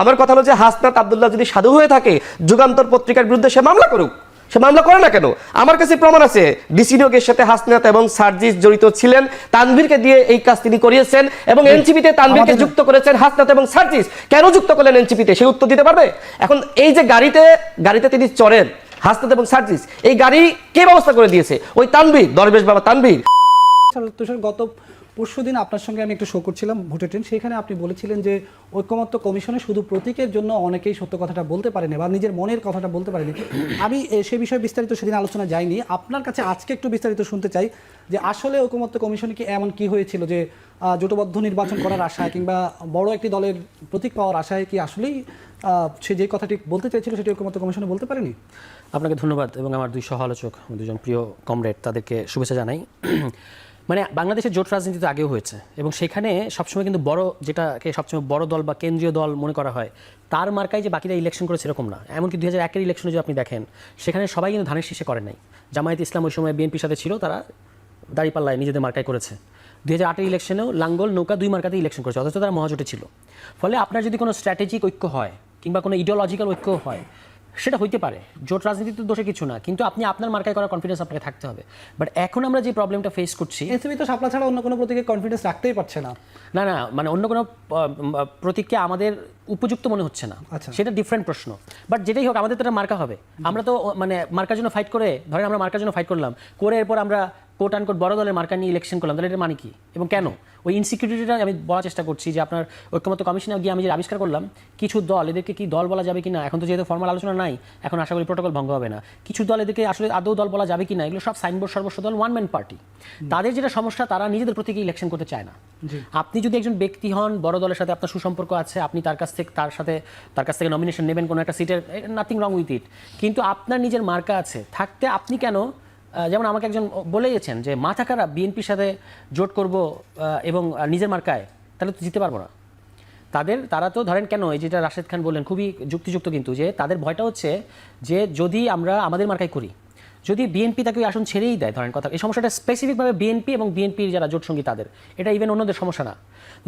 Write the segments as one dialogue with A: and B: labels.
A: আমার কথা হলো যে হাসনাত আব্দুল্লাহ যদি সাধু হয়ে থাকে যুগান্তর পত্রিকার বিরুদ্ধে সে মামলা করুক। সে মামলা করে না কেন? আমার কাছে প্রমাণ আছে ডিসি নিয়োগের সাথে হাসনাত এবং সার্জিস জড়িত ছিলেন। তানভীরকে দিয়ে এই কাজ তিনি করিয়েছেন এবং এনসিপিতে তানভীরকে যুক্ত করেছেন হাসনাত এবং সার্জিস। কেন যুক্ত করলেন এনসিপিতে? সে উত্তর দিতে পারবে? এখন এই যে গাড়িতে গাড়িতে তিনি চড়েন হাসনাত এবং সার্জিস এই গাড়ি কে ব্যবস্থা করে দিয়েছে? ওই তানভীর দরবেশ বাবা তানভীর।
B: তুষার গত পরশু দিন আপনার সঙ্গে আমি একটু শো করছিলাম, ভোটের ট্রেন সেখানে আপনি বলেছিলেন যে ঐক্যমত্য কমিশনে শুধু প্রতীকের জন্য অনেকেই সত্য কথাটা বলতে পারেনি বা নিজের মনের কথাটা বলতে পারেনি। আমি সে বিষয়ে বিস্তারিত সেদিন আলোচনা যাইনি আপনার কাছে আজকে একটু বিস্তারিত শুনতে চাই যে আসলে ঐক্যমত্য কমিশনে কি এমন কি হয়েছিল যে জোটবদ্ধ নির্বাচন করার আশায় কিংবা বড় একটি দলের প্রতীক পাওয়ার আশায় কি আসলেই সে যে কথাটি বলতে চাইছিল সেটি ঐক্যমত্য কমিশনে বলতে পারেনি?
C: আপনাকে ধন্যবাদ এবং আমার দুই সহ আলোচক দুজন প্রিয় কমরেড তাদেরকে শুভেচ্ছা জানাই। মানে বাংলাদেশের জোট রাজনীতি তো আগেও হয়েছে এবং সেখানে সবসময় কিন্তু বড় যেটাকে সবসময় বড় দল বা কেন্দ্রীয় দল মনে করা হয়, তার মার্কায় যে বাকিরা ইলেকশন করেছে এরকম না। এমনকি দুই হাজার একের ইলেকশনে যদি আপনি দেখেন, সেখানে সবাই কিন্তু ধানের শীষে করে নাই। জামায়াত ইসলাম ওই সময় বিএনপির সাথে ছিল, তারা দাঁড়িপাল্লায় নিজেদের মার্কায় করেছে। দুই হাজার আটের ইলেকশনেও লাঙ্গল, নৌকা দুই মার্কাতে ইলেকশন করেছে, অথচ তারা মহাজোটে ছিল। ফলে আপনার যদি কোনো স্ট্র্যাটেজিক ঐক্য হয়, কিংবা কোনো ইডিওলজিক্যাল ঐক্য হয় সেটা হইতে পারে। জোট রাজনীতি তো দোষে কিছু না কিন্তু আপনি আপনার মার্কায় করার কনফিডেন্স আপনাকে থাকতে হবে। বাট এখন আমরা যে প্রবলেমটা ফেস করছি
B: এনসিপি তো শাপলা ছাড়া অন্য কোনো প্রতীকে কনফিডেন্স রাখতেই পারছে না।
C: না না মানে অন্য কোনো প্রতীককে আমাদের উপযুক্ত মনে হচ্ছে না।
B: আচ্ছা।
C: সেটা ডিফারেন্ট প্রশ্ন। বাট যেটাই হোক আমাদের তো এটা মার্কা হবে। আমরা তো মানে মার্কার জন্য ফাইট করে ধরেন আমরা মার্কার জন্য ফাইট করলাম। করে এরপর আমরা কোট আনকোট বড় দলের মার্কা নিয়ে ইলেকশন করলাম তাহলে এটার মানে কি? এবং কেন? ওই ইনসিকিউরিটিটা আমি বলার চেষ্টা করছি যে আপনার ঐক্যমত্য কমিশনে গিয়ে আমি যে আবিষ্কার করলাম কিছু দল এদেরকে কি দল বলা যাবে কি না এখন তো যেহেতু ফর্মাল আলোচনা নাই এখন আশা করি প্রোটোকল ভঙ্গ হবে না। কিছু দল এদেরকে আসলে আদৌ দল বলা যাবে কি না এগুলো সব সাইনবোর্ড সর্বস্ব দল ওয়ান ম্যান পার্টি তাদের যেটা সমস্যা তারা নিজেদের প্রতীকে ইলেকশন করতে চায় না। আপনি যদি একজন ব্যক্তি হন বড় দলের সাথে আপনার সুসম্পর্ক আছে আপনি তার কাছ থেকে তার সাথে তার কাছ থেকে নমিনেশন নেবেন কোনো একটা সিটের নাথিং রং উইথ ইট কিন্তু আপনার নিজের মার্কা আছে থাকতে আপনি কেন যেমন আমাকে একজন বলে গেছেন যে মাথা খারাপ বিএনপির সাথে জোট করব এবং নিজের মার্কায়, তাহলে তো জিতে পারব না। তাদের, তারা তো ধরেন কেন, এই যেটা রাশেদ খান বললেন, খুবই যুক্তিযুক্ত কিন্তু, যে তাদের ভয়টা হচ্ছে যে, যদি আমরা আমাদের মার্কায় করি যদি বিএনপি তাকে ওই আসন ছেড়েই দেয় ধরেন কথা এই সমস্যাটা স্পেসিফিকভাবে বিএনপি এবং বিএনপির যারা জোটসঙ্গী তাদের এটা ইভেন অন্যদের সমস্যা না।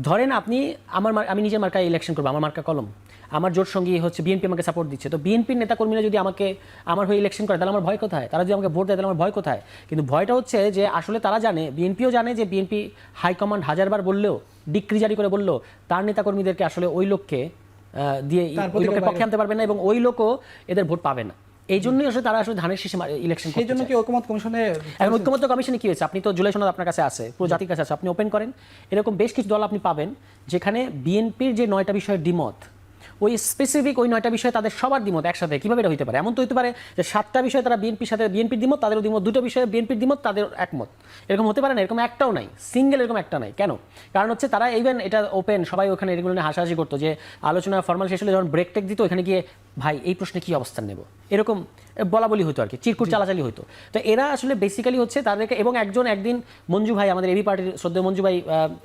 C: ধরেন আপনি আমার আমি নিজের মার্কায় ইলেকশন করব আমার মার্কা কলম আমার জোট সঙ্গী হচ্ছে বিএনপি আমাকে সাপোর্ট দিচ্ছে তো বিএনপির নেতাকর্মীরা যদি আমাকে আমার হয়ে ইলেকশন করে তাহলে আমার ভয় কোথায়? তারা যদি আমাকে ভোট দেয় তাহলে আমার ভয় কোথায়? কিন্তু ভয়টা হচ্ছে যে আসলে তারা জানে বিএনপিও জানে যে বিএনপি হাইকমান্ড হাজারবার বললেও ডিক্রি জারি করে বললেও তার নেতাকর্মীদেরকে আসলে ওই লোককে দিয়ে ওই লোকের পক্ষে আনতে পারবে না এবং ওই লোকও এদের ভোট পাবে না। এই জন্যই আসলে তারা আসলে ধানের শীষে ইলেকশন
B: সেই জন্য কি ঐক্যমত কমিশনে
C: এখন ঐক্যমত্য কমিশনে কি হয়েছে? আপনি তো জুলাই সনদ আপনার কাছে আছে পুরো জাতির কাছে আছে আপনি ওপেন করেন। এরকম বেশ কিছু দল আপনি পাবেন যেখানে বিএনপির যে নয়টা বিষয়ের দ্বিমত ওই স্পেসিফিক ওই নয়টা বিষয়ে তাদের সবার দ্বিমত একসাথে কীভাবে এটা হতে পারে? এমন তো হতে পারে যে সাতটা বিষয়ে তারা বিএনপির সাথে বিএনপির দ্বিমত তাদেরও দ্বিমত দুটো বিষয়ে বিএনপির দ্বিমত তাদের একমত। এরকম হতে পারে না? এরকম একটাও নাই। সিঙ্গেল এরকম একটা নাই। কেন? কারণ হচ্ছে তারা ইভেন এটা ওপেন সবাই ওখানে এগুলো নিয়ে হাসাহাসি করতো যে আলোচনা ফর্মাল শেষ হলে যখন ব্রেক টেক দিত ওখানে গিয়ে ভাই এই প্রশ্নে কি অবস্থান নেব? এরকম বলা বলি হতো আর কি চিরকুট চালাচালি হতো তো এরা আসলে বেসিক্যালি হচ্ছে তাদেরকে এবং একজন একদিন মঞ্জু ভাই আমাদের এবি পার্টির সদ্য মঞ্জু ভাই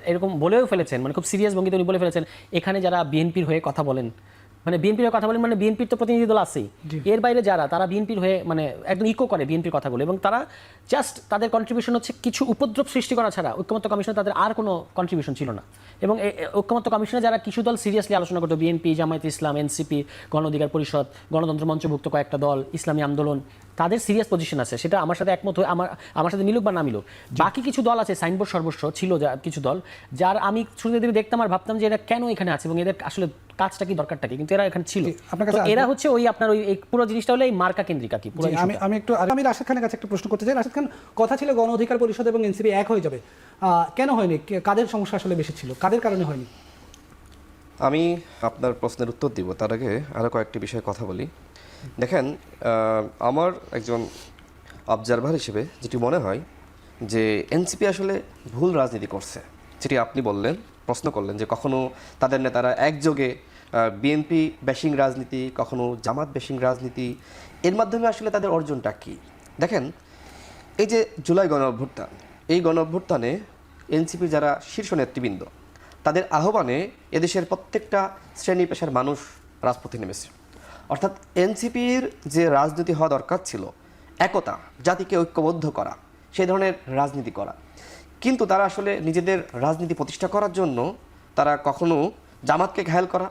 C: এরকম বলেও ফেলেছেন মানে খুব সিরিয়াস ভঙ্গিতে উনি বলে ফেলেছেন এখানে যারা বিএনপির হয়ে কথা বলেন মানে বিএনপির কথা বলেন মানে বিএনপির তো প্রতিনিধি দল আছেই। এর বাইরে যারা তারা বিএনপির হয়ে মানে একদম ইকো করে বিএনপির কথাগুলো এবং তারা জাস্ট তাদের কন্ট্রিবিউশন হচ্ছে কিছু উপদ্রব সৃষ্টি করা ছাড়া ঐক্যমত্য কমিশনে তাদের আর কোনো কন্ট্রিবিউশন ছিল না। এবং ঐক্যমত্য কমিশনে যারা কিছু দল সিরিয়াসলি আলোচনা করতো বিএনপি জামায়াত ইসলাম এনসিপি গণ অধিকার পরিষদ গণতন্ত্র মঞ্চভুক্ত কয়েকটা দল ইসলামী আন্দোলন তাদের সিরিয়াস পজিশন আছে সেটা আমার সাথে একমত হয়ে আমার আমার সাথে মিলুক বা না মিলুক। বাকি কিছু দল আছে সাইনবোর্ড সর্বস্ব ছিল যা কিছু দল যার আমি শুরুতে দিকে দেখতাম আর ভাবতাম যে এরা কেন এখানে আছে এবং এদের আসলে কাজটা কি দরকারটা কি কিন্তু এরা এখানে ছিল।
B: আপনার কাছে
C: এরা হচ্ছে ওই আপনার ওই পুরো জিনিসটা হলো এই মার্কা কেন্দ্রিক আর কি
B: আমি আমি একটু আর- আমি রাশেদ খানের কাছে একটা প্রশ্ন করতে চাই। রাশেদ খান কথা ছিল গণ অধিকার পরিষদ এবং এনসিপি এক হয়ে যাবে। আহ, কেন হয়নি? কাদের সমস্যা আসলে বেশি ছিল? কাদের কারণে হয়নি?
A: আমি আপনার প্রশ্নের উত্তর দিব। তার আগে আরও কয়েকটি বিষয়ে কথা বলি। দেখেন আমার একজন অবজারভার হিসেবে যেটি মনে হয় যে এনসিপি আসলে ভুল রাজনীতি করছে। যেটি আপনি বললেন, প্রশ্ন করলেন যে কখনো তাদের নেতারা একযোগে বিএনপি ব্যাশিং রাজনীতি, কখনো জামাত ব্যাশিং রাজনীতি, এর মাধ্যমে আসলে তাদের অর্জনটা কী? দেখেন, এই যে জুলাই গণ অভ্যুত্থান, এই গণ অভ্যুত্থানে এনসিপির যারা শীর্ষ নেতৃবৃন্দ, তাদের আহ্বানে এদেশের প্রত্যেকটা শ্রেণি পেশার মানুষ রাজপথে নেমেছে। অর্থাৎ এনসিপির যে রাজনীতি হওয়া দরকার ছিল, একতা, জাতিকে ঐক্যবদ্ধ করা, সেই ধরনের রাজনীতি করা। কিন্তু তারা আসলে নিজেদের রাজনীতি প্রতিষ্ঠা করার জন্য তারা কখনো জামাতকে ঘায়াল করা,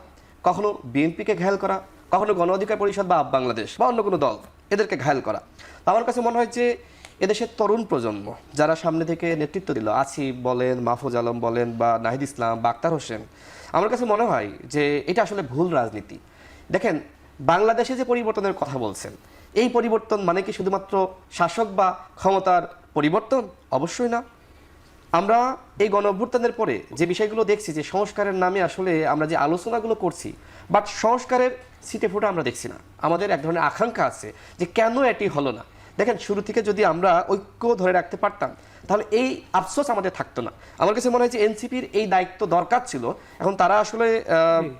A: কখনো বিএনপিকে ঘায়াল করা, কখনো গণ অধিকার পরিষদ বা আপ বাংলাদেশ বা অন্য কোনো দল এদেরকে ঘায়াল করা। আমার কাছে মনে হয় যে এদেশের তরুণ প্রজন্ম যারা সামনে থেকে নেতৃত্ব দিল, আসিফ বলেন, মাহফুজ আলম বলেন বা নাহিদ ইসলাম বা আক্তার হোসেন, আমার কাছে মনে হয় যে এটা আসলে ভুল রাজনীতি। দেখেন বাংলাদেশে যে পরিবর্তনের কথা বলছেন, এই পরিবর্তন মানে কি শুধুমাত্র শাসক বা ক্ষমতার পরিবর্তন? অবশ্যই না। আমরা এই গণ অভ্যুত্থানের পরে যে বিষয়গুলো দেখছি, যে সংস্কারের নামে আসলে আমরা যে আলোচনাগুলো করছি বাট সংস্কারের সিটে ফুটে আমরা দেখছি না। আমাদের এক ধরনের আকাঙ্ক্ষা আছে যে কেন এটি হলো না। দেখেন, শুরু থেকে যদি আমরা ঐক্য ধরে রাখতে পারতাম তাহলে এই আফসোস আমাদের থাকতো না। আমার কাছে মনে হয় যে এনসিপির এই দায়িত্ব দরকার ছিল। এখন তারা আসলে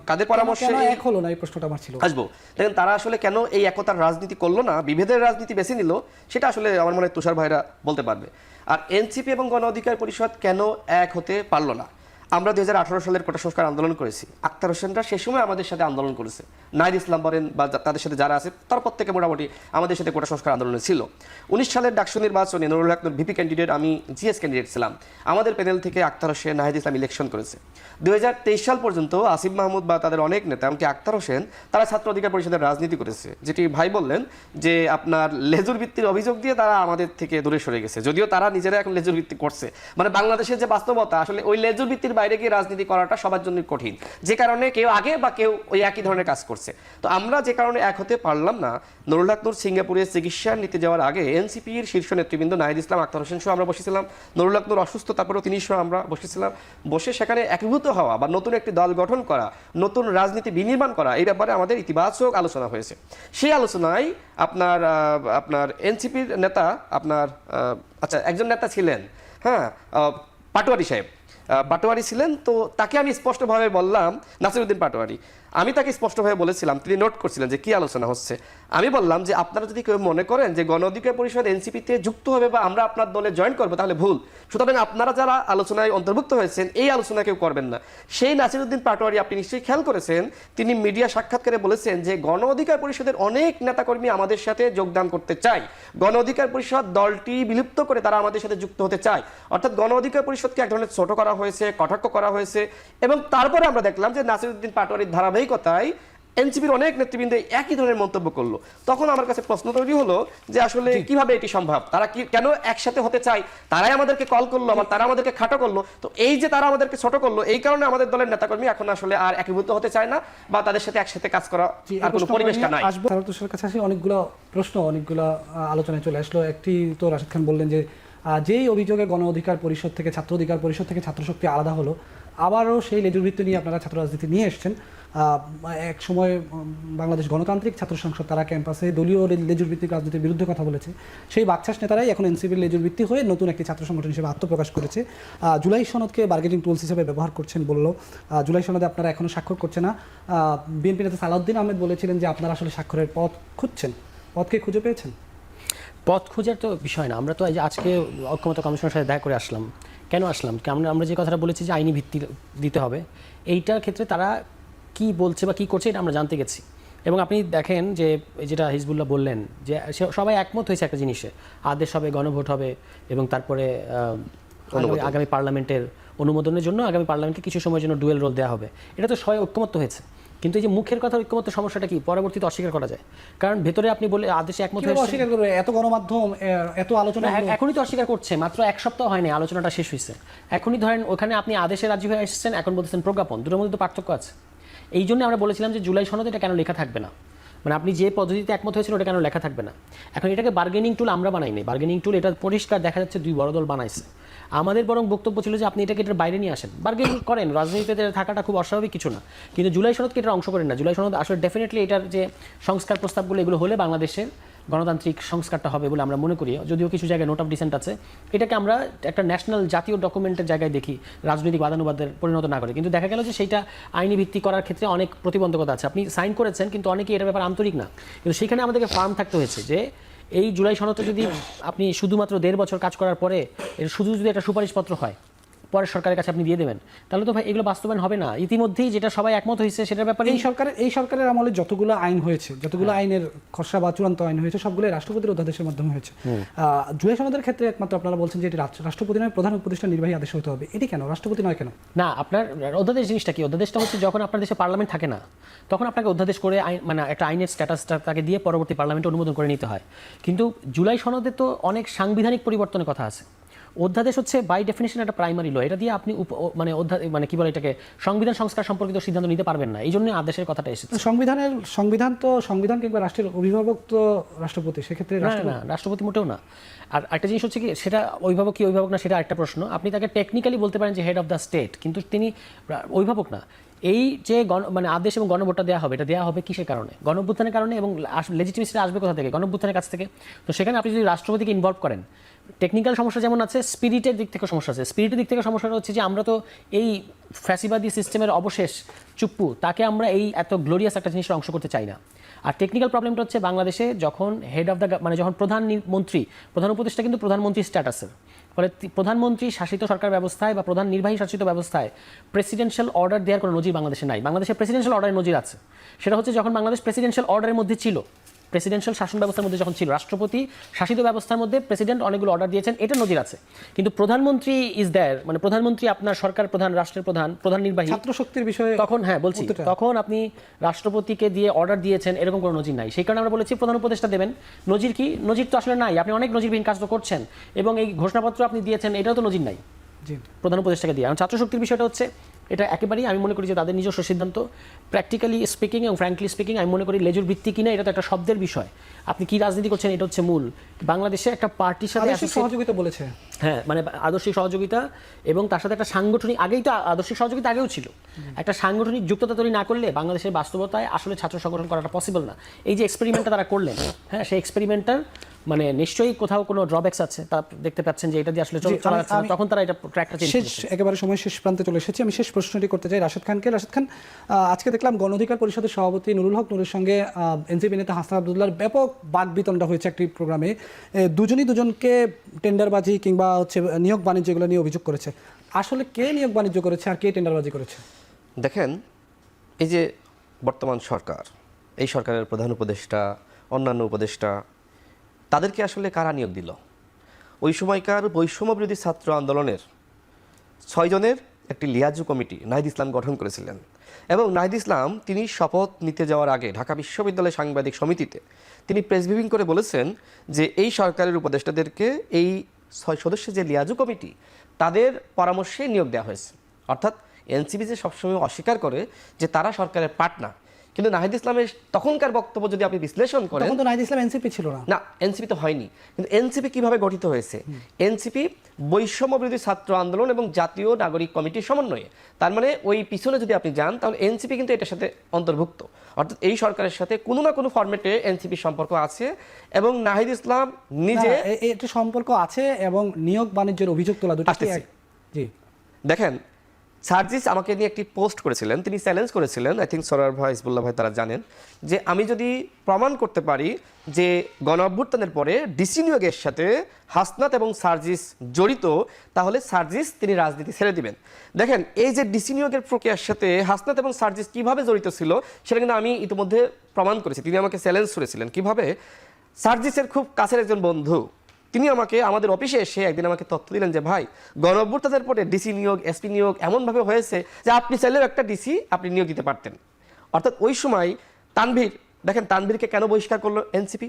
A: কাদের পরামর্শে
B: এক হলো না এই প্রশ্নটা আমার ছিল?
A: আসব। দেখেন তারা আসলে কেন এই একতার রাজনীতি করল না? বিভেদের রাজনীতি বেছে নিল সেটা আসলে আমার মনে হয় তুষার ভাইরা বলতে পারবে। আর এনসিপি এবং গণ অধিকার পরিষদ কেন এক হতে পারল না? আমরা দুই হাজার আঠারো সালের কোটা সংস্কার আন্দোলন করেছি। আক্তার হোসেনরা সে সময় আমাদের সাথে আন্দোলন করেছে। নাইদ ইসলাম বলেন বা তাদের সাথে যারা আছে, তার প্রত্যেকে মোটামুটি আমাদের সাথে কোটা সংস্কার আন্দোলনে ছিল। উনিশ সালের ডাকসু নির্বাচনে নুরুল হক, ভিপি ক্যান্ডিডেট আমি জিএস ক্যান্ডিডেট ছিলাম। আমাদের প্যানেল থেকে আক্তার হোসেন, নাহিদ ইসলাম ইলেকশন করেছে। দুই হাজার তেইশ সাল পর্যন্ত আসিফ মাহমুদ বা তাদের অনেক নেতা, এমনকি আক্তার হোসেন, তারা ছাত্র অধিকার পরিষদের রাজনীতি করেছে। যেটি ভাই বললেন যে আপনার লেজুর ভিত্তির অভিযোগ দিয়ে তারা আমাদের থেকে দূরে সরে গেছে। যদিও তারা নিজেরা এখন লেজুর ভিত্তি করছে। মানে বাংলাদেশের যে বাস্তবতা, আসলে ওই লেজুর ভিত্তির বাইরে গিয়ে রাজনীতি করাটা সবার জন্য কঠিন। যে কারণে কেউ আগে বা কেউ ওই একই ধরনের কাজ করছে। তো আমরা যে কারণে এক হতে পারলাম না নুরুল হক নূর সিঙ্গাপুরে চিকিৎসা নিতে যাওয়ার আগে এনসিপির শীর্ষ নেতৃবৃন্দ নাহিদ ইসলাম, আক্তার হোসেন সহ আমরা বসেছিলাম। নুরুল হক নূর অসুস্থ, তারপরেও তিনি সহ আমরা বসেছিলাম। বসে সেখানে একীভূত হওয়া বা নতুন একটি দল গঠন করা, নতুন রাজনীতি বিনির্মাণ করা, এই ব্যাপারে আমাদের ইতিবাচক আলোচনা হয়েছে। সেই আলোচনায় আপনার আপনার এনসিপির নেতা, আপনার আচ্ছা একজন নেতা ছিলেন হ্যাঁ পাটোয়ারি সাহেব। পাটোয়ারি ছিলেন। তো তাকে আমি স্পষ্টভাবে বললাম নাসিরুদ্দিন পাটোয়ারি। আমি তাকে স্পষ্টভাবে বলেছিলাম, তিনি নোট করছিলেন যে কি আলোচনা হচ্ছে। আমি বললাম যে আপনারা যদি কেউ মনে করেন যে গণ অধিকার পরিষদ এনসিপিতে যুক্ত হবে বা আমরা আপনার দলে জয়েন করব, তাহলে ভুল। সুতরাং আপনারা যারা আলোচনায় অন্তর্ভুক্ত হয়েছেন, এই আলোচনা কেউ করবেন না। সেই নাসিরুদ্দিন পাটোয়ারি আপনি নিশ্চয়ই খেয়াল করেছেন, তিনি মিডিয়া সাক্ষাৎকারে বলেছেন যে গণ অধিকার পরিষদের অনেক নেতাকর্মী আমাদের সাথে যোগদান করতে চায়। গণ অধিকার পরিষদ দলটি বিলুপ্ত করে তারা আমাদের সাথে যুক্ত হতে চায়। অর্থাৎ গণ অধিকার পরিষদকে এক ধরনের ছোট করা হয়েছে, কটাক্ষ করা হয়েছে এবং তারপরে আমরা দেখলাম যে নাসিরুদ্দিন পাটোয়ারির ধারাবাহিকতায় এনসিপির অনেক নেতৃবৃন্দ একই ধরনের মন্তব্য করল। তখন আমার কাছে প্রশ্ন তৈরি হলো যে আসলে কীভাবে এটি সম্ভব? তারা কি কেন একসাথে হতে চায়? তারাই আমাদেরকে কল করল আবার তারা আমাদেরকে খাটো করল। তো এই যে তারা আমাদেরকে ছোট করল এই কারণে আমাদের দলের নেতাকর্মী এখন আসলে আর একীভূত হতে চায় না বা তাদের সাথে একসাথে কাজ করা আর কোনো পরিবেশটা নাই।
B: আসব। তুষারের কাছে আসি অনেকগুলো প্রশ্ন অনেকগুলো আলোচনায় চলে আসলো। একটি তো রাশেদ খান বললেন যে যেই অভিযোগে গণ অধিকার পরিষদ থেকে ছাত্র অধিকার পরিষদ থেকে ছাত্র শক্তি আলাদা হলো আবারও সেই লেজুরবৃত্তি নিয়ে আপনারা ছাত্র রাজনীতি নিয়ে এসছেন। এক সময় বাংলাদেশ গণতান্ত্রিক ছাত্র সংসদ, তারা ক্যাম্পাসে দলীয় লে- লেজুরভিত্তিক রাজনীতির বিরুদ্ধে কথা বলেছে। সেই বাকচাষ নেতারাই এখন এনসিপির লেজুরভিত্তি হয়ে নতুন একটি ছাত্র সংগঠন হিসেবে আত্মপ্রকাশ করেছে। জুলাই সনদকে বার্গেনিং টুলস হিসেবে ব্যবহার করছেন বলল জুলাই সনদে আপনারা এখনও স্বাক্ষর করছে না। বিএনপি নেতা সালাউদ্দিন আহমেদ বলেছিলেন যে আপনারা আসলে স্বাক্ষরের পথ খুঁজছেন। পথকে খুঁজে পেয়েছেন?
C: পথ খোঁজার তো বিষয় না। আমরা তো আজকে ঐক্যমত কমিশনের সাথে দেখা করে আসলাম। কেন আসলাম? আমরা আমরা যে কথাটা বলেছি যে আইনি ভিত্তি দিতে হবে, এইটার ক্ষেত্রে তারা কি বলছে বা কি করছে এটা আমরা জানতে গেছি। এবং আপনি দেখেন যে যেটা হিজবুল্লাহ বললেন যে সবাই একমত হয়েছে একটা জিনিসে। আদেশ হবে গণভোট হবে এবং তারপরে আগামী- পার্লামেন্টের অনুমোদনের জন্য আগামী পার্লামেন্টকে কিছু সময়ের জন্য ডুয়েল রোল দেওয়া হবে। এটা তো সবাই ঐক্যমত্য হয়েছে। কিন্তু এই যে মুখের কথা ঐক্যমত্য সমস্যাটা কি? পরবর্তীতে অস্বীকার করা যায়। কারণ ভেতরে আপনি বলে আদেশে একমত
B: অস্বীকার করবে? এত গণমাধ্যম এত আলোচনা
C: এখনই তো অস্বীকার করছে মাত্র এক সপ্তাহ হয়নি আলোচনাটা শেষ হয়েছে। এখনই ধরেন ওখানে আপনি আদেশে রাজি হয়ে এসেছেন এখন বলতেছেন প্রজ্ঞাপন দুটোর মধ্যে তো পার্থক্য আছে। এই জন্য আমরা বলেছিলাম যে জুলাই সনদ এটা কেন লেখা থাকবে না। মানে আপনি যে পদ্ধতিতে একমত হয়েছিল ওটা কেন লেখা থাকবে না। এখন এটাকে বার্গেনিং টুল আমরা বানাইনি। বার্গেনিং টুল এটা পরিষ্কার দেখা যাচ্ছে দুই বড় দল বানাইছে। আমাদের বরং বক্তব্য ছিল যে আপনি এটাকে এটার বাইরে নিয়ে আসেন। বার্গেনিং করেন, রাজনীতিতে থাকাটা খুব অস্বাভাবিক কিছু না। কিন্তু জুলাই সনদকে এটার অংশ করেন না। জুলাই সনদ আসলে ডেফিনেটলি এটার যে সংস্কার প্রস্তাবগুলো এগুলো হলে বাংলাদেশের গণতান্ত্রিক সংস্কারটা হবে বলে আমরা মনে করি। যদিও কিছু জায়গায় নোট অফ ডিসেন্ট আছে। এটাকে আমরা একটা ন্যাশনাল জাতীয় ডকুমেন্টের জায়গায় দেখি, রাজনৈতিক বাদানুবাদের পরিণত না করে। কিন্তু দেখা গেল যে সেইটা আইনি ভিত্তি করার ক্ষেত্রে অনেক প্রতিবন্ধকতা আছে। আপনি সাইন করেছেন, কিন্তু অনেকেই এটার ব্যাপার আন্তরিক না। কিন্তু সেখানে আমাদেরকে ফার্ম থাকতে হয়েছে যে, এই জুলাই সনদে যদি আপনি শুধুমাত্র দেড় বছর কাজ করার পরে, এর শুধু যদি একটা সুপারিশপত্র হয় পরের সরকারের কাছে আপনি দিয়ে দেবেন। তাহলে তো ভাই এগুলো বাস্তবায়ন হবে না। ইতিমধ্যেই যেটা সবাই একমত হয়েছে সেটার ব্যাপারে
B: এই সরকারের এই সরকারের আমলে যতগুলো আইন হয়েছে যতগুলো আইনের খসড়া বা চূড়ান্ত আইন হয়েছে সবগুলো রাষ্ট্রপতির অধ্যাদেশের মাধ্যমে হয়েছে। জুয়ে সনদের ক্ষেত্রে একমাত্র আপনারা বলছেন যে এটি রাষ্ট্রপতি নয় প্রধান উপদেষ্টা নির্বাহী আদেশ হতে হবে। এটি কেন? রাষ্ট্রপতি নয় কেন?
C: না আপনার অধ্যাদেশ জিনিসটা কি? অধ্যাদেশটা হচ্ছে যখন আপনার দেশে পার্লামেন্ট থাকে না তখন আপনাকে অধ্যাদেশ করে আইন মানে একটা আইনের স্ট্যাটাসটা তাকে দিয়ে পরবর্তী পার্লামেন্টে অনুমোদন করে নিতে হয়। কিন্তু জুলাই সনদে তো অনেক সাংবিধানিক পরিবর্তনের কথা আছে। অধ্যাদেশ হচ্ছে বাই ডেফিনেশন একটা প্রাইমারি ল এটা দিয়ে আপনি মানে অধ্যা- মানে কি বলে এটাকে সংবিধান সংস্কার সম্পর্কিত সিদ্ধান্ত নিতে পারবেন না। এই জন্য আদেশের কথাটা এসেছে।
B: সংবিধানের সংবিধান তো সংবিধান কিংবা রাষ্ট্রের অভিভাবক তো রাষ্ট্রপতি সেক্ষেত্রে
C: না
B: রাষ্ট্র
C: রাষ্ট্রপতি মোটেও না। আর একটা জিনিস হচ্ছে কি সেটা অভিভাবক কি অভিভাবক না সেটা একটা প্রশ্ন। আপনি তাকে টেকনিক্যালি বলতে পারেন যে হেড অফ দ্য স্টেট কিন্তু তিনি অভিভাবক না। এই যে গণ মানে আদেশ এবং গণভোটটা দেওয়া হবে এটা দেওয়া হবে কিসের কারণে? গণভ্যুত্থানের কারণে এবং লেজিটিমেসিটা আসবে কোথা থেকে? গণভ্যুত্থানের কাছ থেকে। তো সেখানে আপনি যদি রাষ্ট্রপতিকে ইনভলভ করেন টেকনিক্যাল সমস্যা যেমন আছে স্পিরিটের দিক থেকে সমস্যা আছে। স্পিরিটের দিক থেকে সমস্যাটা হচ্ছে যে, আমরা তো এই ফ্যাসিবাদী সিস্টেমের অবশেষ চুপ্পু, তাকে আমরা এই এত গ্লোরিয়াস একটা জিনিসের অংশ করতে চাই না। আর টেকনিক্যাল প্রবলেমটা হচ্ছে বাংলাদেশে যখন হেড অফ দ্য মানে যখন প্রধান মন্ত্রী, প্রধান উপদেষ্টা কিন্তু প্রধানমন্ত্রী স্ট্যাটাসের ফলে প্রধানমন্ত্রী শাসিত সরকার ব্যবস্থায় বা প্রধান নির্বাহী শাসিত ব্যবস্থায় প্রেসিডেন্সিয়াল অর্ডার দেওয়ার কোনো নজির বাংলাদেশে নাই। বাংলাদেশে প্রেসিডেন্সিয়াল অর্ডারের নজির আছে। সেটা হচ্ছে যখন বাংলাদেশ প্রেসিডেন্সিয়াল অর্ডারের মধ্যে ছিল প্রেসিডেন্সিয়াল শাসন ব্যবস্থার মধ্যে যখন ছিল রাষ্ট্রপতি শাসিত ব্যবস্থার মধ্যে প্রেসিডেন্ট অনেকগুলো অর্ডার দিয়েছেন এটা নজির আছে। কিন্তু প্রধানমন্ত্রী ইজ দেয়ার মানে প্রধানমন্ত্রী আপনার সরকার প্রধান রাষ্ট্রের প্রধান প্রধান নির্বাহী
B: ছাত্র শক্তির বিষয়ে
C: তখন হ্যাঁ বলছি তখন আপনি রাষ্ট্রপতিকে দিয়ে অর্ডার দিয়েছেন এরকম কোনো নজির নাই। সেই কারণে আমরা বলেছি প্রধান উপদেষ্টা দেবেন। নজির কি? নজির তো আসলে নাই আপনি অনেক নজিরবিহীন কাজ তো করছেন এবং এই ঘোষণাপত্র আপনি দিয়েছেন এটাও তো নজির নাই। প্রধান উপদেষ্টাকে দিয়ে। ছাত্র শক্তির বিষয়টা হচ্ছে এটা একেবারেই আমি মনে করি যে তাদের নিজস্ব সিদ্ধান্ত। প্র্যাকটিক্যালি স্পিকিং এবং ফ্র্যাঙ্কলি স্পিকিং আমি মনে করি লেজুর ভিত্তি কিনা এটা তো একটা শব্দের বিষয়। আপনি কি রাজনীতি করছেন এটা হচ্ছে মূল। বাংলাদেশে একটা পার্টির সাথে
B: সহযোগিতা বলেছে।
C: হ্যাঁ মানে আদর্শিক সহযোগিতা এবং তার সাথে একটা সাংগঠনিক আগেই তো আদর্শিক সহযোগিতা আগেও ছিল। একটা সাংগঠনিক যুক্ততা তৈরি না করলে বাংলাদেশের বাস্তবতায় আসলে ছাত্র সংগঠন করাটা পসিবল না। এই যে এক্সপেরিমেন্টটা তারা করলেন হ্যাঁ সেই এক্সপেরিমেন্টটার মানে নিশ্চয়ই কোথাও কোনো ড্রব্যাকস আছে। তা দেখতে পাচ্ছেন যে এটা দিয়ে আসলে চল- যাচ্ছে না তখন তারা এটা ট্র্যাকটা চেঞ্জ
B: শেষ একেবারে সময় শেষ প্রান্তে চলে এসেছি। আমি শেষ প্রশ্নটি করতে চাই রাশেদ খানকে। রাশেদ খান আজকে দেখলাম গণ অধিকার পরিষদের সভাপতি নুরুল হক নুরের সঙ্গে এনসিপি নেতা হাসান আবদুল্লাহর ব্যাপক বাক বিতণ্ডা হয়েছে একটি প্রোগ্রামে। দুজনই দুজনকে টেন্ডারবাজি কিংবা হচ্ছে নিয়োগ বাণিজ্য এগুলো নিয়ে অভিযোগ করেছে। আসলে কে নিয়োগ বাণিজ্য করেছে আর কে টেন্ডারবাজি করেছে?
A: দেখেন এই যে বর্তমান সরকার এই সরকারের প্রধান উপদেষ্টা অন্যান্য উপদেষ্টা তাদেরকে আসলে কারা নিয়োগ দিল? ওই সময়কার বৈষম্য বিরোধী ছাত্র আন্দোলনের ছয়জনের একটি লিয়াজু কমিটি নাহিদ ইসলাম গঠন করেছিলেন এবং নাহিদ ইসলাম তিনি শপথ নিতে যাওয়ার আগে ঢাকা বিশ্ববিদ্যালয় সাংবাদিক সমিতিতে তিনি প্রেস ব্রিফিং করে বলেছেন যে এই সরকারের উপদেষ্টাদেরকে এই ছয় সদস্যের যে লিয়াজু কমিটি, তাদের পরামর্শে নিয়োগ দেওয়া হয়েছে। অর্থাৎ এনসিপি যে সবসময় অস্বীকার করে যে তারা সরকারের পার্টনার কিন্তু নাহিদ ইসলামের তখনকার বক্তব্য যদি আপনি বিশ্লেষণ করেন
B: তখন তো নাহিদ ইসলাম এনসিপি ছিল না।
A: না এনসিপি তো হয়নি। কিন্তু এনসিপি কীভাবে গঠিত হয়েছে? এনসিপি বৈষম্য বিরোধী ছাত্র আন্দোলন এবং জাতীয় নাগরিক কমিটির সমন্বয়ে। তার মানে ওই পিছনে যদি আপনি যান তাহলে এনসিপি কিন্তু এটার সাথে অন্তর্ভুক্ত। অর্থাৎ এই সরকারের সাথে কোনো না কোনো ফরম্যাটে এনসিপির সম্পর্ক আছে এবং নাহিদ ইসলাম নিজে
B: এটা সম্পর্ক আছে এবং নিয়োগ বাণিজ্যের অভিযোগ তোলা দুটো জি।
A: দেখেন সার্জিস আমাকে নিয়ে একটি পোস্ট করেছিলেন, তিনি চ্যালেঞ্জ করেছিলেন আই থিঙ্ক সরার ভাই ইসবুল্লাহ ভাই তারা জানেন, যে আমি যদি প্রমাণ করতে পারি যে গণ অভ্যুত্থানের পরে ডিসি নিয়োগের সাথে হাসনাত এবং সার্জিস জড়িত, তাহলে সার্জিস তিনি রাজনীতি ছেড়ে দিবেন। দেখেন, এই যে ডিসি নিয়োগের প্রক্রিয়ার সাথে হাসনাত এবং সার্জিস কীভাবে জড়িত ছিল, সেটা কিন্তু আমি ইতিমধ্যে প্রমাণ করেছি। তিনি আমাকে চ্যালেঞ্জ করেছিলেন। কীভাবে? সার্জিসের খুব কাছের একজন বন্ধু তিনি আমাকে, আমাদের অফিসে এসে একদিন আমাকে তথ্য দিলেন যে, ভাই, গণঅভ্যুত্থানের পরে ডিসি নিয়োগ এসপি নিয়োগ এমনভাবে হয়েছে যে, আপনি চাইলেও একটা ডিসি আপনি নিয়োগ দিতে পারতেন। অর্থাৎ ওই সময় তানভীর, দেখেন তানভীরকে কেন বহিষ্কার করল এনসিপি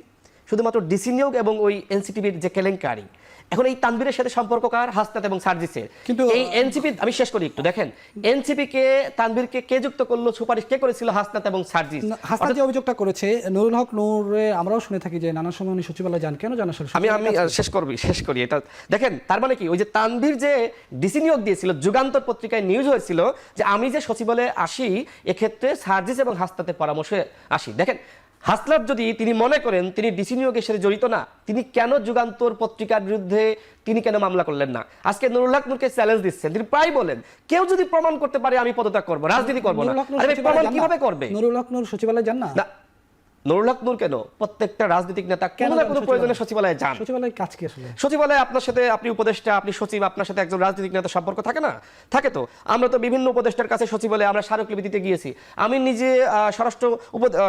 A: শুধুমাত্র ডিসি নিয়োগ এবং ওই এনসিটিভির যে কেলেঙ্কারি। এখন এই তানভীরের সাথে সম্পর্ক কার? হাসনাত এবং সার্জিসের।
B: কিন্তু-
A: এই এনসিপি আমি শেষ করি একটু দেখেন। এনসিপি কে তানভীরকে কে যুক্ত করল সুপারিশ কে করেছিল হাসনাত এবং সার্জিস?
B: হাসনাত যে অভিযোগটা করেছে নুরুল হক নূরে আমরাও শুনে থাকি যে নানা সময় উনি সচিবালয় যান। কেন জানা
A: আমি আমি শেষ করবি শেষ করি। এটা দেখেন তার মানে কি? ওই যে তানভীর যে ডিসি নিয়োগ দিয়েছিল যুগান্তর পত্রিকায় নিউজ হয়েছিল যে আমি যে সচিবালয়ে আসি এক্ষেত্রে সার্জিস এবং হাসনাতের পরামর্শে আসি। দেখেন হাসনাত যদি তিনি মনে করেন তিনি ডিসি নিয়োগের সাথে জড়িত না তিনি কেন যুগান্তর পত্রিকার বিরুদ্ধে তিনি কেন মামলা করলেন না? আজকে নুরুল হক নূরকে চ্যালেঞ্জ দিচ্ছেন। তিনি প্রায় বলেন কেউ যদি প্রমাণ করতে পারে আমি পদত্যাগ করব রাজনীতি করব না। প্রমাণ কীভাবে করবে?
B: নুরুল হক নূর সচিবালয় যান না
A: না নূর কেন? প্রত্যেকটা রাজনৈতিক নেতা
B: কোনো
A: না কোনো প্রয়োজনে সচিবালয়ে যান।
B: সচিবালয়ের কাজ কি আসলে?
A: সচিবালয়ে আপনার সাথে আপনি উপদেষ্টা আপনি সচিব আপনার সাথে একজন রাজনৈতিক নেতা সম্পর্ক থাকে না? থাকে তো। আমরা তো বিভিন্ন উপদেষ্টার কাছে সচিবালয়ে আমরা স্মারকলিপি দিতে গিয়েছি। আমি নিজে স্বরাষ্ট্র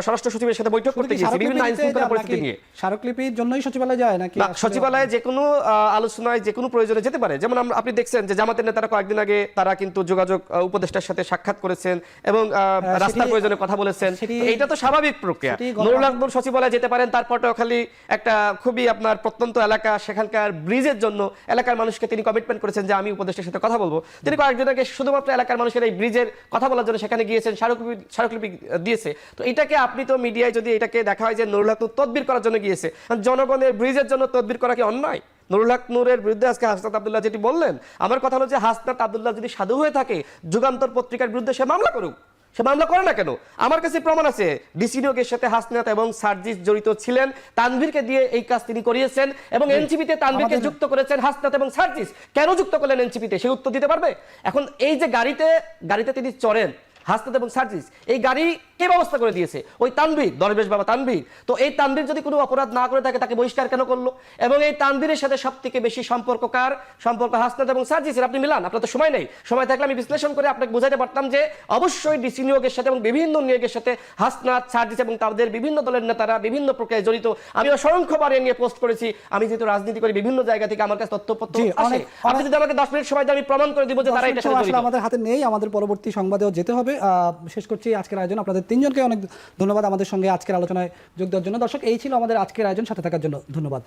A: স্বরাষ্ট্র সচিবের সাথে বৈঠক করতে গিয়েছি বিভিন্ন আইন শৃঙ্খলা পরিস্থিতি নিয়ে।
B: স্মারকলিপির জন্যই সচিবালয় যায় নাকি
A: সচিবালয়ে যে কোনো আলোচনায় যে কোনো প্রয়োজনে যেতে পারে। যেমন আপনি দেখছেন যে জামাতের নেতারা কয়েকদিন আগে তারা কিন্তু যোগাযোগ উপদেষ্টার সাথে সাক্ষাৎ করেছেন এবং আহ, রাস্তার প্রয়োজনে কথা বলেছেন।
B: এটা
A: তো স্বাভাবিক প্রক্রিয়া।
B: গণ-
A: সচিবালয়ে যেতে পারেন তার পটুয়াখালী একটা খুবই আপনার প্রত্যন্ত এলাকা, সেখানকার ব্রিজের জন্য এলাকার মানুষকে তিনি কমিটমেন্ট করেছেন যে আমি উপদেষ্টার সাথে কথা বলব। তিনি কয়েকদিন আগে শুধুমাত্র এলাকার মানুষের এই ব্রিজের কথা বলার জন্য সেখানে গিয়েছেন, স্মারকলিপি স্মারকলিপি দিয়েছে। তো এটাকে আপনি তো মিডিয়ায় যদি এটাকে দেখা হয় যে নুরুল হক তদবির করার জন্য গিয়েছে জনগণের ব্রিজের জন্য তদবির করা কি অন্যায়? নুরুল হক নূরের বিরুদ্ধে আজকে হাসনাত আবদুল্লাহ যেটি বললেন, আমার কথা হলো যে হাসনাত আবদুল্লাহ যদি সাধু হয়ে থাকে, যুগান্তর পত্রিকার বিরুদ্ধে সে মামলা করুক। সে মামলা করে না কেন? আমার কাছে প্রমাণ আছে ডিসি নিয়োগের সাথে হাসনাত এবং সার্জিস জড়িত ছিলেন তানভীরকে দিয়ে এই কাজ তিনি করিয়েছেন এবং এনসিপিতে তানভীরকে যুক্ত করেছেন হাসনাত এবং সার্জিস। কেন যুক্ত করলেন এনসিপিতে? সে উত্তর দিতে পারবে? এখন এই যে গাড়িতে গাড়িতে তিনি চড়েন হাসনাত এবং সার্জিস এই গাড়ি কে ব্যবস্থা করে দিয়েছে? ওই তানভীর দরবেশ বাবা তানভীর। তো এই তানভীর যদি কোনো অপরাধ না করে থাকে তাকে বহিষ্কার কেন করল? এবং এই তানভীরের সাথে সব থেকে বেশি সম্পর্ক কার? সম্পর্ক হাসনাত এবং সার্জিসের। আপনি মিলান আপনার তো সময় নেই। সময় থাকলে আমি বিশ্লেষণ করে আপনাকে বোঝাতে পারতাম যে অবশ্যই ডিসি নিয়োগের সাথে এবং বিভিন্ন নিয়োগের সাথে হাসনাত সার্জিস এবং তাদের বিভিন্ন দলের নেতারা বিভিন্ন প্রক্রিয়ায় জড়িত। আমি অসংখ্যবার এ নিয়ে পোস্ট করেছি। আমি যেহেতু রাজনীতি করি বিভিন্ন জায়গা থেকে আমার কাছে তথ্যপত্র আসে। আপনি যদি আমাকে দশ মিনিট সময় দেন আমি প্রমাণ করে দিব যে তারা এটা
B: আমাদের হাতে নেই আমাদের পরবর্তী সংবাদেও যেতে হবে। আহ, শেষ করছি আজকের আয়োজন। আপনাদের তিনজনকে অনেক ধন্যবাদ আমাদের সঙ্গে আজকের আলোচনায় যোগ দেওয়ার জন্য। দর্শক এই ছিল আমাদের আজকের আয়োজন। সাথে থাকার জন্য ধন্যবাদ।